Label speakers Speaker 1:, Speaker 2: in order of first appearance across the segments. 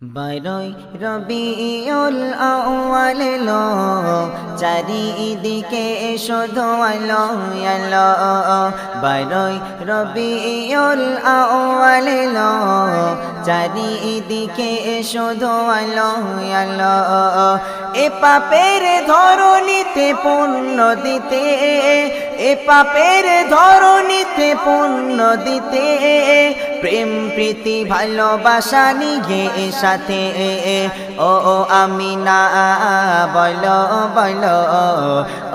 Speaker 1: বারোই রবিউল আউয়াল লো, চারিদিকে শুধু আলো আলো। বারোই রবিউল আউয়াল লো, চারিদিকে শুধু আলো আলো। এ পাপের ধরণীতে পূর্ণ দিতে, এ পাপের ধরণীতে পূর্ণ দিতে, প্রেম, প্রীতি, ভালোবাসা নিয়ে সাথে, ও ও আমি না বল বল,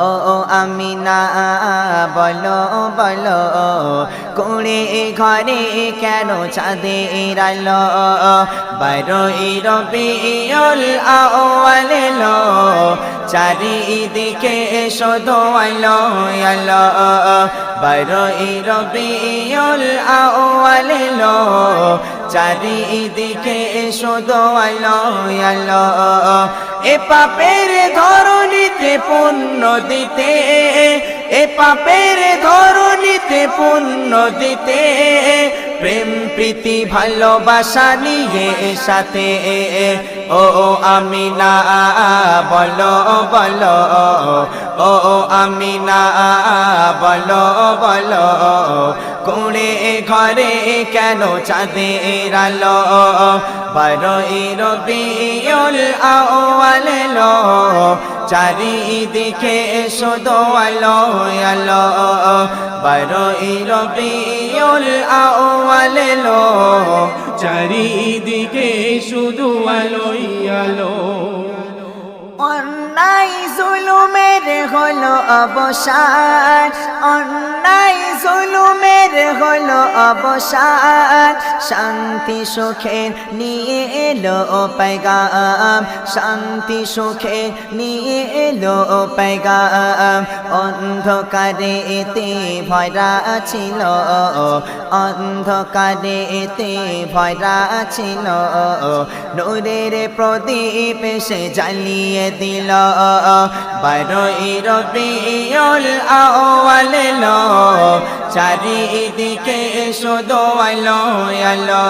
Speaker 1: ও ও আমি না বলো বলো কোড়ে ঘরে কেন চাঁদের আলো? বারোই রবিউল আউয়াল লো চারিদিকে শুধু আলো আলো বারোই রবিউল আউয়াল লো চারিদিকে শুধু আলো আলো এ পাপের ধরণীতে পুণ্য দিতে, এ পাপের ধরণীতে পুণ্য দিতে প্রেম, প্রীতি, ভালোবাসা নিয়ে সাথে। ও ও আমি না বলো বলো। ও ও আমি না বলো বলো। কোণে ঘরে কেন চাঁদের আলো? বারোই রবিউল আউয়াল লো চারিদিকে শুধু আলো আলো। বারোই রবিউল আউয়াল
Speaker 2: শুধু আলো
Speaker 1: হলো অবসান অন্যায় জুলুমের হলো অবসান শান্তি সুখের নিয়ে এলো পেগাম শান্তি সুখে নিয়ে এলো পেগাম অন্ধকারে এতে ভরা ছিল। অন্ধকারে এতে ভরা ছিল। নূরের প্রদীপ সে জ্বালিয়ে দিল। বারোই রবিউল আউয়াল লো, চারিদিকে শুধু আলো আলো।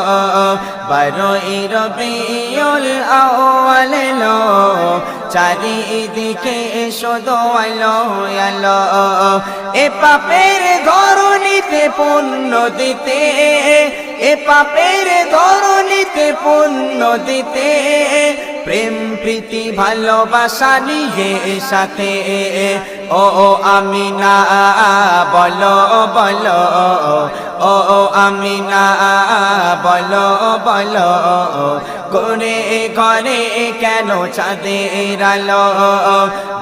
Speaker 1: বারোই রবিউল আউয়াল লো, চারিদিকে শুধু আলো আলো। এ পাপের ধরণীতে পুণ্য দিতে, এ পাপের ধরণীতে পুণ্য দিতে প্রেম, প্রীতি, ভালোবাসা নিয়ে সাথে। ও ও আমি না বলো বলো। ও ও আমি না বলো বলো। করে ঘরে কেন চাঁদের আলো?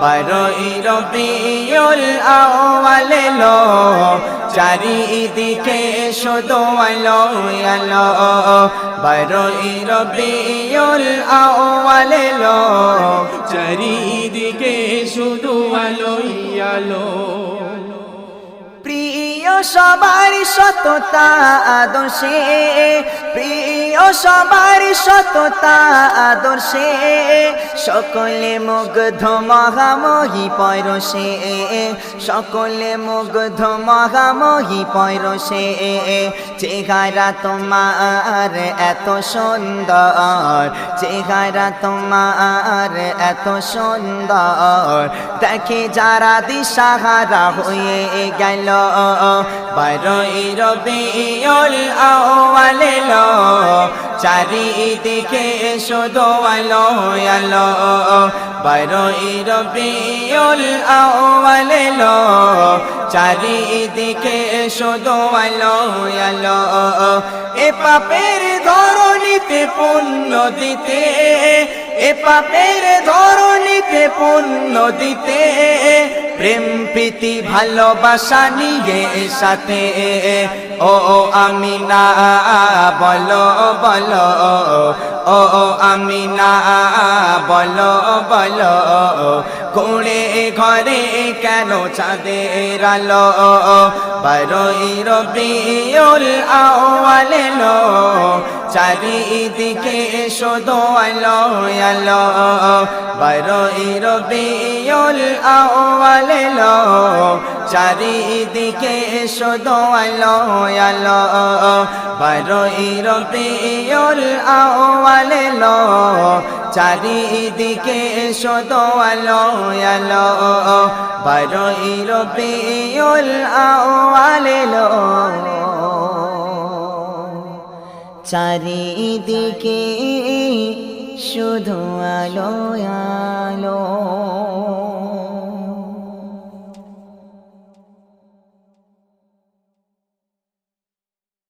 Speaker 1: বারোই রবিউল আউয়াল লো চারিদিকে শুধু আলো আলো। বারোই রবিউল আউয়াল লো
Speaker 2: চারিদিকে শুধু আলোই আলো।
Speaker 1: প্রিয় সবার সততা আদর্শে প্রিয় সবার সততা আদর্শে, সকলে মুগ্ধ মহামহি পরশে, সকলে মুগ্ধ মহামহি পরশে, চেহারা তোমার এত সুন্দর, চেহারা তোমার এত সুন্দর। দেখে যারা দিশাহারা হয়ে গেল, বারোই রবিউল আউয়াল লো চারিদিকে শুধু আলো আলো। বারোই রবিউল আউয়াল লো। চারিদিকে শুধু আলো আলো। এ পাপের ধরণীতে পুণ্য দিতে, এ পাপের ধরণীতে পুণ্য দিতে। প্রেম, প্রীতি, ভালোবাসা নিয়ে সাথে। ও ও আমি না বলো বলো। ও ও আমি না বলো বলো। কোড়ে ঘরে কেন চাঁদের আলো? বারোই রবিউল আউয়াল লো চারিদিকে শুধু আলো আলো বারোই রবিউল আউয়াল এলো। চারিদিকে শুধু আলো আলো বারোই রবিউল আউয়াল এলো। চারিদিকে শুধু আলো আলো বারোই রবিউল আউয়াল এলো। চারিদিকে শুধু আলো আলো।